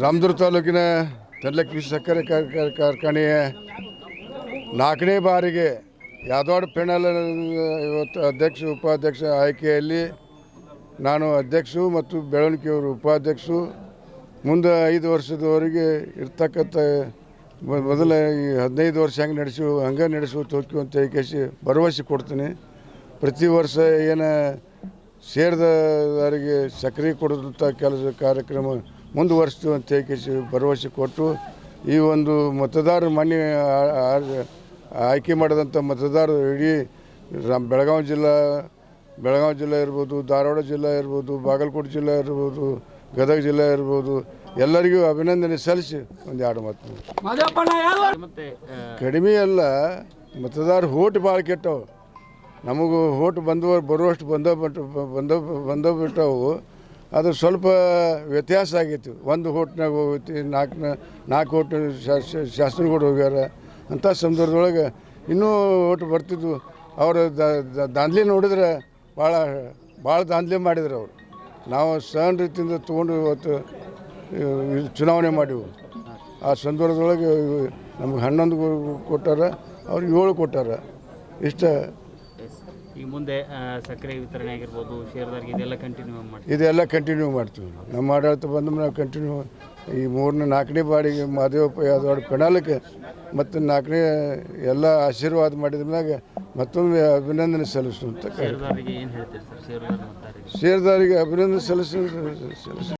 ರಾಮದುರ್ಗ ತಾಲೂಕಿನ ತೆರಲಕ್ಕಿ ಸಕ್ಕರೆ car- car- ಕಾರ್ಖಾನೆಯ ನಾಲ್ಕನೇ ಬಾರಿಗೆ ಯಾದವಾಡ ಪೆಣಲ್ ಇವತ್ತು ಅಧ್ಯಕ್ಷ, ಉಪಾಧ್ಯಕ್ಷ ಆಯ್ಕೆಯಲ್ಲಿ ನಾನು ಅಧ್ಯಕ್ಷರು ಮತ್ತು ಬೆಳವಣಿಗೆಯವರು ಉಪಾಧ್ಯಕ್ಷರು ಮುಂದೆ ಐದು ವರ್ಷದವರೆಗೆ ಇರ್ತಕ್ಕಂಥ ಮೊದಲ ಈ ಹದಿನೈದು ವರ್ಷ ಹಂಗೆ ನಡೆಸು, ಹಂಗೆ ನಡೆಸುವ ತೋಕಿ ಅಂತ ಹೇಳಿ ಭರವಸೆ ಕೊಡ್ತೀನಿ. ಪ್ರತಿ ವರ್ಷ ಏನು ಸೇರಿದವರಿಗೆ ಸಕ್ರೆ ಕೊಡೋದಂಥ ಕೆಲಸ ಕಾರ್ಯಕ್ರಮ ಮುಂದುವರಿಸ್ತೀವಿ ಅಂತ ಹೇಳಿ ಭರವಸೆ ಕೊಟ್ಟು ಈ ಒಂದು ಮತದಾರರು ಮನೆ ಆಯ್ಕೆ ಮಾಡಿದಂಥ ಮತದಾರರು ಇಡೀ ಬೆಳಗಾವಿ ಜಿಲ್ಲಾ ಬೆಳಗಾವಿ ಜಿಲ್ಲೆ ಇರ್ಬೋದು ಧಾರವಾಡ ಜಿಲ್ಲೆ ಇರ್ಬೋದು ಬಾಗಲಕೋಟೆ ಜಿಲ್ಲೆ ಇರ್ಬೋದು ಗದಗ ಜಿಲ್ಲೆ ಇರ್ಬೋದು ಎಲ್ಲರಿಗೂ ಅಭಿನಂದನೆ ಸಲ್ಲಿಸಿ ಒಂದು ಎರಡು ಮಾತು. ಮತ್ತೆ ಕಡಿಮೆ ಅಲ್ಲ ಮತದಾರ ಹೋಟ್ ಭಾಳ ಕೆಟ್ಟವು. ನಮಗೂ ಹೋಟ್ ಬಂದವರು ಬರುವಷ್ಟು ಬಂದ ಬಂದ ಬಂದ ಬಿಟ್ಟವು. ಅದು ಸ್ವಲ್ಪ ವ್ಯತ್ಯಾಸ ಆಗೈತಿ ಒಂದು ಹೋಟ್ನಾಗ ಹೋಗೈತಿ ನಾಲ್ಕು ನಾಲ್ಕು ಹೋಟ್ ಶಾಸನಗಳು ಹೋಗ್ಯಾರ. ಅಂಥ ಸಂದರ್ಭದೊಳಗೆ ಇನ್ನೂ ಓಟ್ ಬರ್ತಿದ್ವು. ಅವರು ದಾಂಧಲೆ ನೋಡಿದ್ರೆ ಭಾಳ ಭಾಳ ದಾಂಧಲೆ ಮಾಡಿದ್ರು ಅವರು. ನಾವು ಸಣ್ಣ ರೀತಿಯಿಂದ ತೊಗೊಂಡು ಇವತ್ತು ಚುನಾವಣೆ ಮಾಡಿವು. ಆ ಸಂದರ್ಭದೊಳಗೆ ನಮ್ಗೆ ಹನ್ನೊಂದು ಕೊಟ್ಟಾರ, ಅವ್ರಿಗೆ ಏಳು ಕೊಟ್ಟಾರ. ಇಷ್ಟ. ಈಗ ಮುಂದೆ ಸಕ್ಕರೆ ವಿತರಣೆ ಆಗಿರ್ಬೋದು ಷೇರ್ದಾರಿಗೆ ಇದೆಲ್ಲ ಕಂಟಿನ್ಯೂ ಮಾಡಿ ಇದೆಲ್ಲ ಕಂಟಿನ್ಯೂ ಮಾಡ್ತೀವಿ. ನಮ್ಮ ಆಡಳಿತ ಬಂದ ನಾವು ಕಂಟಿನ್ಯೂ ಈ ಮೂರನೇ ನಾಲ್ಕನೇ ಬಾಡಿಗೆ ಮಾದೇವಪ್ಪ ಯಾದವಾಡ ಕಣಾಲಕ್ಕೆ ಮತ್ತು ನಾಲ್ಕನೇ ಎಲ್ಲ ಆಶೀರ್ವಾದ ಮಾಡಿದ ಮ್ಯಾಗ ಮತ್ತೊಮ್ಮೆ ಅಭಿನಂದನೆ ಸಲ್ಲಿಸುವಂತ ಷೇರ್ದಾರಿಗೆ ಅಭಿನಂದನೆ ಸಲ್ಲಿಸ ಸಲ್ಲಿಸ